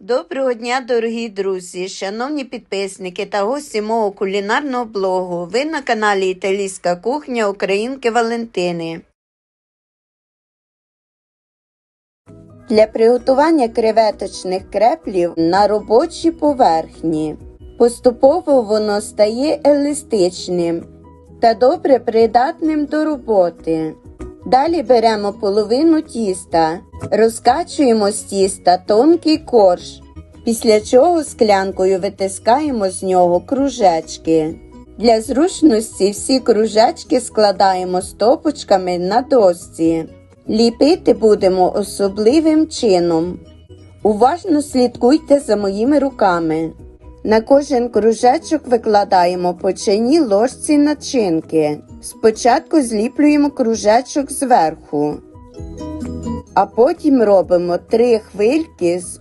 Доброго дня, дорогі друзі, шановні підписники та гості мого кулінарного блогу. Ви на каналі Італійська кухня Українки Валентини. Для приготування креветочних креплів на робочій поверхні. Поступово воно стає еластичним та добре придатним до роботи. Далі беремо половину тіста, розкачуємо з тіста тонкий корж, після чого склянкою витискаємо з нього кружечки. Для зручності всі кружечки складаємо стопочками на досці. Ліпити будемо особливим чином. Уважно слідкуйте за моїми руками. На кожен кружечок викладаємо по чайній ложці начинки. Спочатку зліплюємо кружечок зверху, а потім робимо три хвильки з